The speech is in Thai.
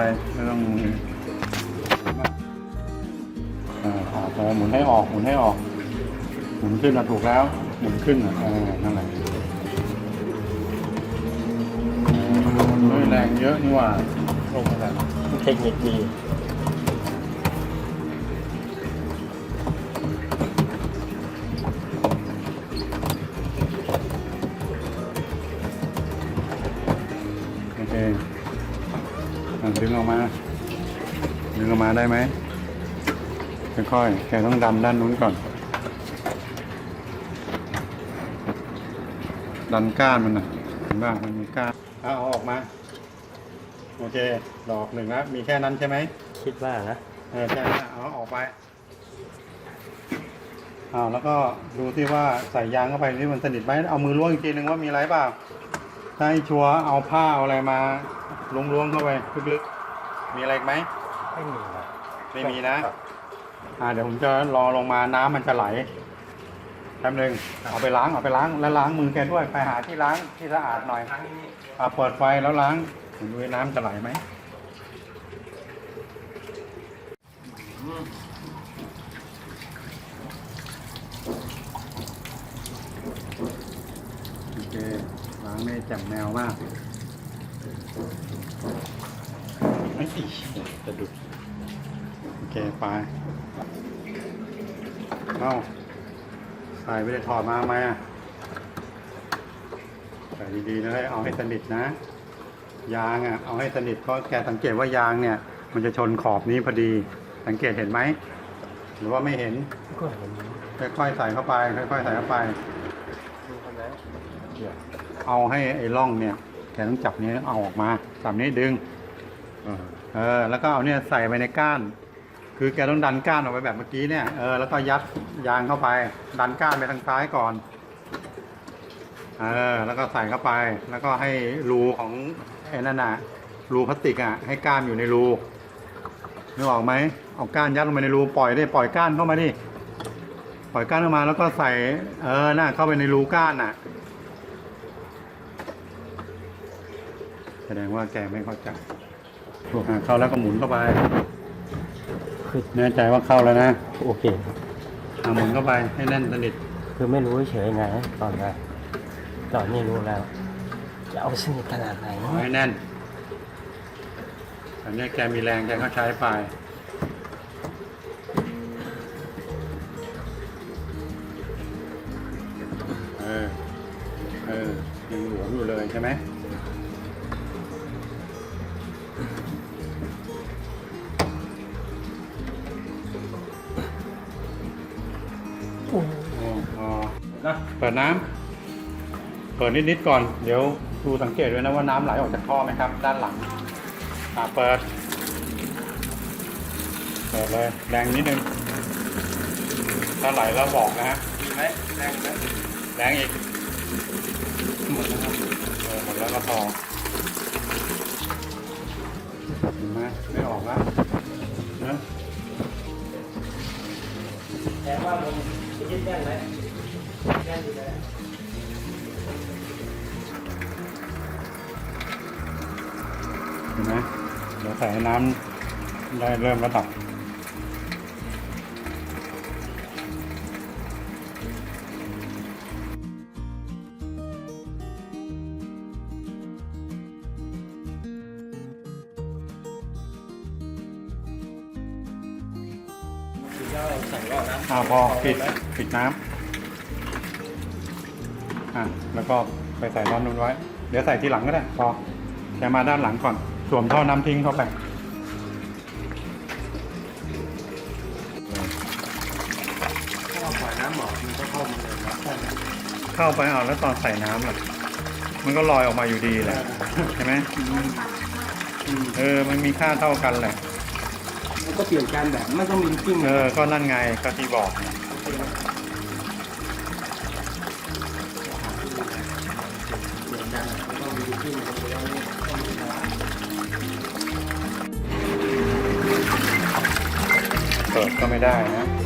ไปไม่ต้องออ่าออกหมุนให้ออกหมุนให้ออก หมุนขึ้นนะถูกแล้ว หมุนขึ้นอะนั่นแหละแรงเยอะนี่ว่าลงมาแล้วเทคนิคดี ดึงออกมา ดึงออกมาได้ไหมค่อยๆแกต้องดันด้านนู้นก่อน ดันก้านมันนะเห็นป่ะมันมีก้านเอาเอาออกมา โอเค ดอกหนึ่งแล้วมีแค่นั้นใช่ไหม คิดว่านะเออใช่ใช่เอาออกไปเอาแล้วก็ดูที่ว่าใส่ยางเข้าไปนี่มันสนิทไหมเอามือล้วงอีกทีหนึ่งว่ามีอะไรเปล่าถ้าให้ชัวร์เอาผ้าเอาอะไรมา ล้วงๆเข้าไปลึกๆมีอะไรอีกไหมไม่มีนะไม่มีนะ อ่า เดี๋ยวผมจะรอลงมาน้ำมันจะไหลแป๊บนึงเอาไปล้างเอาไปล้างแล้วล้างมือแกด้วยไปหาที่ล้างที่สะอาดหน่อยอ่าเปิดไฟแล้วล้างดูว่าน้ำจะไหลไหมโอเคล้างไม่แจ่มแนวมาก ไอ้อีจะดุดโอเคไปเอาใส่ไปเลยถอดมาไหมอะใส่ดีๆนะให้เอาให้สนิทนะ ยางอะ เอาให้สนิทเพราะแกสังเกตว่ายางเนี่ย มันจะชนขอบนี้พอดี สังเกตเห็นไหม หรือว่าไม่เห็น ค่อยๆใส่เข้าไป ค่อยๆใส่เข้าไป เอาให้ไอ้ร่องเนี่ย แกต้องจับนี้เอาออกมาจับนี้ดึงเออแล้วก็เอาเนี่ยใส่ไปในก้าน คือแกต้องดันก้านออกไปแบบเมื่อกี้เนี่ยเออแล้วก็ยัดยางเข้าไป ดันก้านไปทางซ้ายก่อนเออแล้วก็ใส่เข้าไปแล้วก็ให้รูของไอ้นั่นน่ะรูพลาสติกอะให้ก้านอยู่ในรูนึกออกไหมเอาก้านยัดลงไปในรูปล่อยได้ปล่อยก้านเข้ามาดิปล่อยก้านเข้ามาแล้วก็ใส่เออน่ะเข้าไปในรูก้านน่ะ แสดงว่าแกไม่เข้าใจอะเข้าแล้วก็หมุนเข้าไปคือแน่ใจว่าเข้าแล้วนะโอเคครับอะหมุนเข้าไปให้แน่นสนิทคือไม่รู้เฉยๆไงตอนแรกตอนนี้รู้แล้ว จะเอาสนิทขนาดไหนเอาให้แน่นอันนี้แกมีแรงแกก็ใช้ไปเออเออยังหลวมอยู่เลยใช่ไหม นะเปิดน้ำเปิดนิดๆก่อน เดี๋ยวดูสังเกตด้วยนะว่าน้ำไหลออกจากท่อไหมครับ ด้านหลังอ่าเปิด เปิดเลยแรงนิดนึง ถ้าไหลแล้วบอกนะฮะ มีไหมแรงไหมแรงอีกหมดแล้วครับเออหมดแล้วก็พอเห็นไหมไม่ออกแล้วนะแต่ว่ามันยึดแน่นไหมแน่นอยู่แล้ว เห็นไหมเดี๋ยวใส่น้ำได้เริ่มระดับคือเราใส่รอบนะอ่าพอปิดปิดน้ำ อะแล้วก็ไปใส่ร้อนนู้นไว้ เดี๋ยวใส่ทีหลังก็ได้พอแค่มาด้านหลังก่อนสวมท่อน้ำทิ้งเข้าไปถ้าเราปล่อยน้ำหมอกมันก็เข้ามาเลยนะใช่ไหมเข้าไปเอาแล้วตอนใส่น้ำล่ะมันก็ลอยออกมาอยู่ดีแหละใช่ไหมเออมันมีค่าเท่ากันแหละมันก็เปลี่ยนการแบบไม่ต้องมีกิ้งเออก็นั่นไงก็ที่บอกิดก็ไม่ได้นะ